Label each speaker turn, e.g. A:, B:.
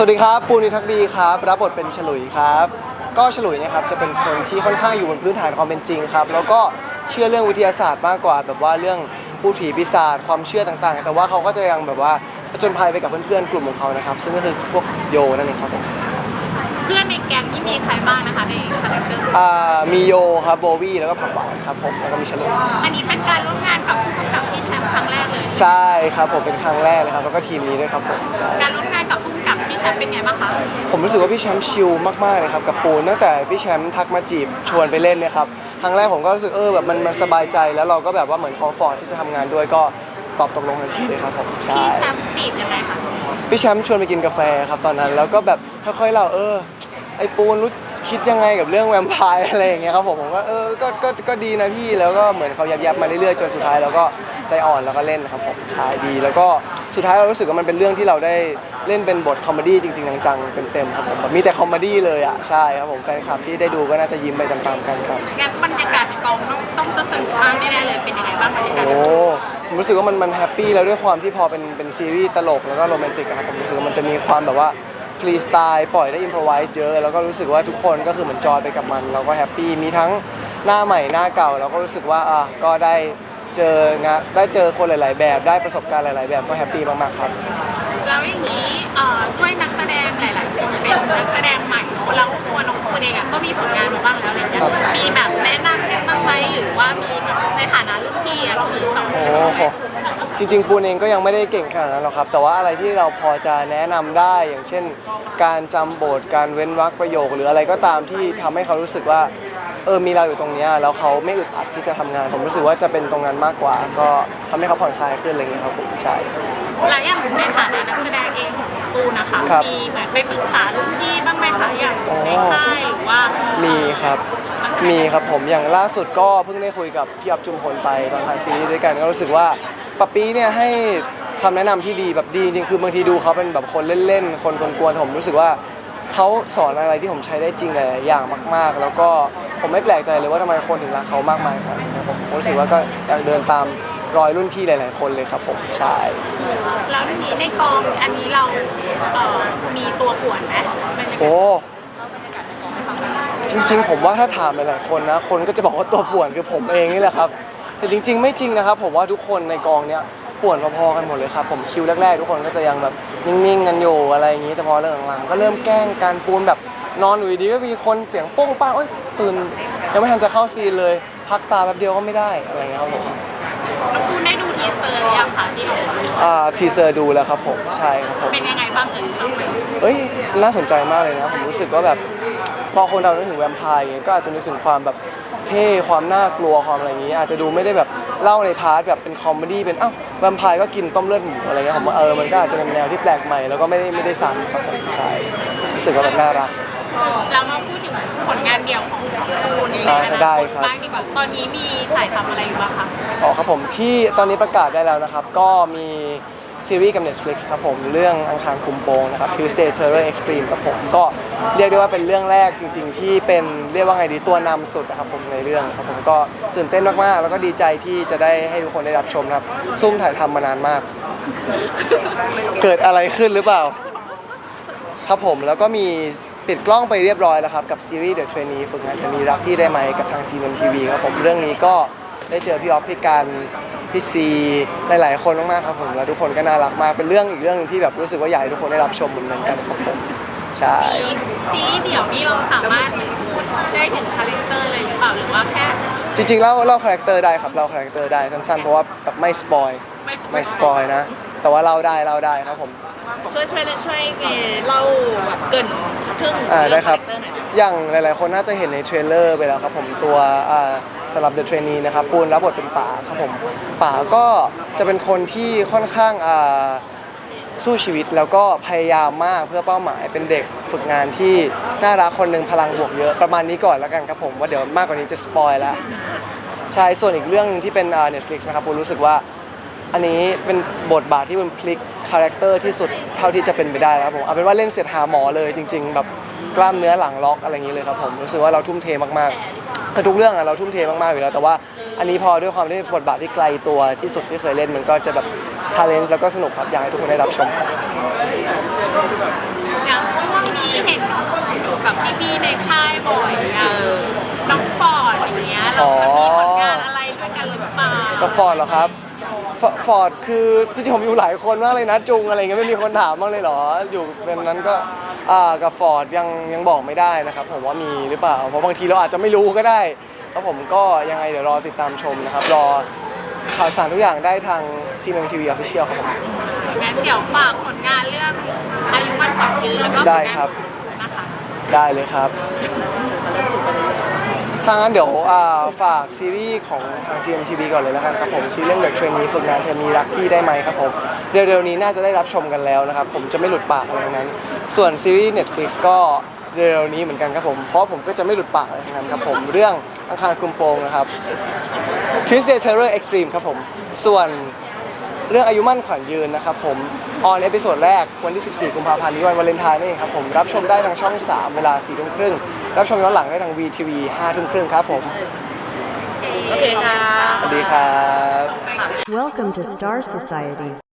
A: สวัสดีครับ ปูนิทักดีครับ รับบทเป็นฉลุยครับ ก็ฉลุยเนะครับจะเป็นคนที่ค่อนข้างอยู่บนพื้นฐานความเป็นจริงครับ แล้วก็เชื่อเรื่องวิทยาศาสตร์มากกว่า แบบว่าเรื่องผู้ผีปีศาจความเชื่อต่างๆ แต่ว่าเขาก็จะยังแบบว่าผจญภัยไปกับเพื่อนๆกลุ่มของเขานะครับ ซึ่งก็คือพวกโยนั่นเองครับผม
B: เพื่อนในแก๊งนี่มีใครบ้างนะคะในคาแรคเตอร์
A: อ่ามีโยครับโบวี่แล้วก็ผักหวานครับผมแล้วก็มีฉลุย
B: อันนี้เป็นการร่วมงานกับผู้กำกับพี่แชมป์ครั้งแรกเลย
A: ใช่ครับผมเป็นครั้งแรกเลยครับแล้วก็ทีมนี้ด้วยครับผมใช่
B: การร่วมงานกับผู้กำกับพี่แชมป์เป็นไงบ้างคะ
A: ผมรู้สึกว่าพี่แชมป์ชิลมากๆเลยครับกับปูนตั้งแต่พี่แชมป์ทักมาจีบชวนไปเล่นเนี่ยครับครั้งแรกผมก็รู้สึกเออแบบมันมันสบายใจแล้วเราก็แบบว่าเหมือนคอมฟอร์ทที่จะทำงานด้วยก็ตอบตกลงทันทีเลยครับผมใช่
B: พี่แชมป์จีบยังไงคะ
A: พี่แชมป์ชวนไปกินกาแฟครับตอนนั้น แล้วก็แบบค่อยๆเล่าเออ ไอ้ปูนรู้คิดยังไงกับเรื่องแวมไพร์อะไรอย่างเงี้ยครับผมผมก็เออก็ก็ก็ดีนะพี่แล้วก็เหมือนเขายับๆมาเรื่อยๆจนสุดท้ายเราก็ใจอ่อนแล้วก็เล่นครับผมใช่ดี แล้วก็สุดท้ายเรารู้สึกว่ามันเป็นเรื่องที่เราได้เล่นเป็นบทคอมเมดี้จริงๆจังๆเต็มๆครับผมแบบมีแต่คอมเมดี้เลยอะใช่ครับผมแฟนคลับที่ได้ดูก็น่าจะยิ้มไปตามๆกันครับ
B: งั้นบรรยากาศในกองต้องต้องจะสนุกมากแน่ๆเลยเป็นยังไงบ้างบรรยากาศ
A: โอ้ผมรู้สึกว่ามันมันแฮปปี้แล้วด้วยความที่พอเป็นเป็นซีรีส์ตลกแล้วก็โรแมนติกอะครับผมรู้สึกว่ามันจะมีความแบบว่า ฟรีสไตล์ปล่อยได้อินพรไวส์เยอะ แล้วก็รู้สึกว่าทุกคนก็คือเหมือนจอยไปกับมัน เราก็แฮปปี้มีทั้งหน้าใหม่หน้าเก่าเราก็รู้สึกว่าอะก็ได้เจองานได้เจอคนหลาย ๆ แบบได้ประสบการณ์หลาย ๆ แบบก็แฮปปี้มากๆครับ
B: แล้วอย่างนี้เอ่อด้วยนักแสดงหลาย ๆ คนเป็นนักแสดงใหม่เนอะแล้วตัวน้องปูนเองอะก็มีผลงานมาบ้างแล้วอะไรเงี้ย
A: ครับ
B: มีแบบแนะนำกันบ้างไหมหรือว่ามีแบบในฐานะรุ่นพี่อะเรามีสอนกัน
A: โอ้
B: บ้างไห
A: โห
B: ม
A: จริงๆปูนเองก็ยังไม่ได้เก่งขนาดนั้นหรอกครับ แต่ว่าอะไรที่เราพอจะแนะนำได้อย่างเช่น การจำบทการเว้นวรรคประโยค หรืออะไรก็ตามที่ทำให้เขารู้สึกว่าเออมีเราอยู่ตรงเนี้ยแล้วเขาไม่อึดอัดที่จะทำงาน ผมรู้สึกว่าจะเป็นตรงนั้นมากกว่า ก็ทำให้เขาผ่อนคลายขึ้นอะไรเงี้ยครับผมใช่
B: แล้วอย่างในฐานะนักแสดงเองของปูนะคะ
A: ครับ
B: มีเหมือนไปปรึกษารุ่นพี่บ้างไหมคะอย่าง
A: อ๋อ
B: ในค่ายหรือว่า
A: มีครับ
B: นักแสดง
A: มีครับผมอย่างล่าสุดก็เพิ่งได้คุยกับพี่อับจุมพลไปตอนถ่ายซีรีส์ด้วยกันก็รู้สึกว่า ปะปีเนี่ยให้คำแนะนำที่ดีแบบดีจริงๆคือบางทีดูเขาเป็นแบบคนเล่นๆ คนกวนๆแต่ผมรู้สึกว่าเขาสอนอะไรที่ผมใช้ได้จริงหลายๆอย่างมาก ๆ แล้วก็ผมไม่แปลกใจเลยว่าทำไมคนถึงรักเขามากมายขนาดนี้ครับผมผมรู้สึกว่าก็อยากเดินตามรอยรุ่นพี่หลาย ๆ คนเลยครับผมใช่
B: แล้วทีนี้ในกองอันนี้เราเอ่อมีตัวป่วนไหมบรรยากาศ
A: โอ้
B: เราบรรยากาศในกองให้ฟังหน่อย
A: จริงๆ ผมว่าถ้าถามหลายๆคนนะ คนก็จะบอกว่าตัวป่วนคือผมเองนี่แหละครับ แต่จริง ๆ ไม่จริงนะครับ ผมว่าทุกคนในกองเนี้ยป่วนพอๆกันหมดเลยครับผมคิวแรกๆ ทุกคนก็จะยังแบบนิ่งๆกันอยู่อะไรอย่างนี้แต่พอเรื่องหลังๆก็เริ่มแกล้งการปูนแบบนอนอยู่ดีๆก็มีคนเสียงโป้งป้างเอ้ยตื่นยังไม่ทันจะเข้าซีนเลย พักตาแป๊บเดียวก็ไม่ได้อะไรอย่างเงี้ยครับผม
B: น้องปูได้ดูทีเซอร์หรือยังคะที่ออกมา
A: อ่าทีเซอร์ดูแล้วครับผมใช่ครับผม
B: เป็นยังไงบ้างเอ่ยชอบไหม
A: เอ้ยน่าสนใจมากเลยนะผมรู้สึกว่าแบบพอคนเรานึกถึงแวมไพร์อย่างเงี้ยก็อาจจะนึกถึงความแบบ เท่ความน่ากลัวความอะไรอย่างงี้ อาจจะดูไม่ได้แบบเล่าในพาร์ทแบบเป็นคอมเมดี้เป็นอ้าวแวมไพร์ก็กินต้มเลือดหมูอะไรเงี้ยผมว่าเออมันก็อาจจะเป็นแนวที่แปลกใหม่แล้วก็ไม่ได้ไม่ได้ซ้ำครับผมใช่รู้สึกว่าแบบน่ารัก
B: เรามาพูดถึงผลงานเดี่ยวของน้องปูเอง
A: อ่า
B: ในอนา
A: ได้
B: คต
A: ครับ
B: บ้างดีกว่า ตอนนี้มีถ่ายทำอะไรอยู่บ้างคะ
A: อ๋อครับผมที่ตอนนี้ประกาศได้แล้วนะครับ ก็มี ซีรีส์กับ Netflix ครับผม เรื่องอังคารคุมโปงนะครับ Tuesday Terror Extreme ครับผม ก็เรียกได้ว่าเป็นเรื่องแรกจริง ๆ ที่เป็นเรียกว่าไงดีตัวนำสุดนะครับผมในเรื่องครับผมก็ตื่นเต้นมากๆ แล้วก็ดีใจที่จะได้ให้ทุกคนได้รับชมนะครับ ซุ่มถ่ายทำมานานมาก เกิดอะไรขึ้นหรือเปล่า ครับผมแล้วก็มีปิดกล้องไปเรียบร้อยแล้วครับ กับซีรีส์ The Trainee ฝึกงานจะมีรักพี่ได้ไหมกับทาง GMTV ครับผมเรื่องนี้ก็ ได้เจอพี่ออฟพี่การพี่ซีหลายๆคนมากๆครับผมแล้วทุกคนก็น่ารักมากเป็นเรื่องอีกเรื่องหนึงที่แบบรู้สึกว่าอยากให้ทุกคนได้รับชมเหมือนกันครับผมใช่
B: ซีรีส์เดี่ยวนี่เราสามารถพูดได้ถึงคาแรคเตอร์เลยหรือเปล่าหรือว่าแค่
A: จริงๆเล่าเล่าคาแรคเตอร์ได้ครับเล่าคาแรคเตอร์ได้สั้นๆเพราะว่าแบบไม่สปอยไม่สปอยนะ แต่ว่าเล่าได้เล่าได้ครับผม
B: ช่วยช่วยช่วยเล่าแบบเกรินครึ่ง
A: อ่าได้ครับ
B: เรื่องคาแรคเตอร์หน่อยนะ
A: อย่างหลายๆ คนน่าจะเห็นในเทรลเลอร์ไปแล้วครับผมตัวอ่าสำหรับ The Trainee นะครับปูนรับบทเป็นป่าครับผมป่าก็จะเป็นคนที่ค่อนข้างอ่าสู้ชีวิตแล้วก็พยายามมากเพื่อเป้าหมายเป็นเด็กฝึกงานที่น่ารักคนหนึ่งพลังบวกเยอะประมาณนี้ก่อนแล้วกันครับผมว่าเดี๋ยวมากกว่านี้จะสปอยแล้วใช่ส่วนอีกเรื่องหนึงที่เป็นเน็ตฟลิกซ์นะครับปูรู้สึกว่าอันนี้เป็นบทบาทที่มันพลิกคาแรคเตอร์ที่สุดเท่าที่จะเป็นไปได้ครับผมเอาเป็นว่าเล่นเสร็จหาหมอเลยจริง ๆ แบบกล้ามเนื้อหลังล็อกอะไรอย่างนี้เลยครับผมรู้สึกว่าเราทุ่มเทมาก คือทุกเรื่องอะเราทุ่มเทมากๆอยู่แล้วแต่ว่าอันนี้พอด้วยความที่บทบาทที่ไกลตัวที่สุดที่เคยเล่นมันก็จะแบบชาเลนจ์แล้วก็สนุกครับอยากให้ทุกคนได้รับชมครับ
B: อย่างเห็นอยู่กับพี่ๆในค่ายบ่อยอะน้องฟอร์ดอย่างเงี้ยเรามันมีผลงานอะไรด้วยกันหรือเปล่า
A: กับฟอร์ดเหรอครับ ฟฟอร์ดคือจริงๆผมอยู่หลายคนมากเลยนะ จุงอะไรเงี้ยไม่มีคนถามบ้างเลยเหรอ อยู่เป็นนั้นก็อ่ากับฟอร์ดยังยังบอกไม่ได้นะครับ ผมว่ามีหรือเปล่าเพราะบางทีเราอาจจะไม่รู้ก็ได้ครับผมก็ยังไงเดี๋ยวรอติดตามชมนะครับ รอข่าวสารทุกอย่างได้ทาง GMMTV Official ครับผม
B: งั้นเดี๋ยวฝากผลงานเรื่องอายุมันของยืนแล้วก็ผล
A: ได้
B: งาน
A: ครับ
B: นะคะ
A: ได้เลยครับ ถ้างั้นเดี๋ยวอ่าฝากซีรีส์ของทาง GMTV ก่อนเลยแล้วกันครับผมซีรีส์เรื่อง The Trainee ฝึกงานเธอมีรักพี่ได้ไหมครับผมเร็วๆนี้น่าจะได้รับชมกันแล้วนะครับผมจะไม่หลุดปากอะไรทั้งนั้น ส่วนซีรีส์ Netflix ก็เร็วๆนี้เหมือนกันครับผมเพราะผมก็จะไม่หลุดปากอะไรทั้งนั้นครับผมเรื่องอังคารคุมโปงนะครับ Tuesday Terror Extreme ครับผมส่วนเรื่องอายุมั่นขวัญยืนนะครับผมออนเอพิโซดแรกวันที่ 14 กุมภาพันธ์นี้วันวาเลนไทน์นี่เองครับผมรับชมได้ทางช่อง 3 เวลา4ทุ่มครึ่ง รับชมย้อนหลังได้ทาง VTV 5ทุ่มครึ่งครับผม
C: โอเคค่ะ
A: สวัสดีครับ
D: Welcome to Star Society.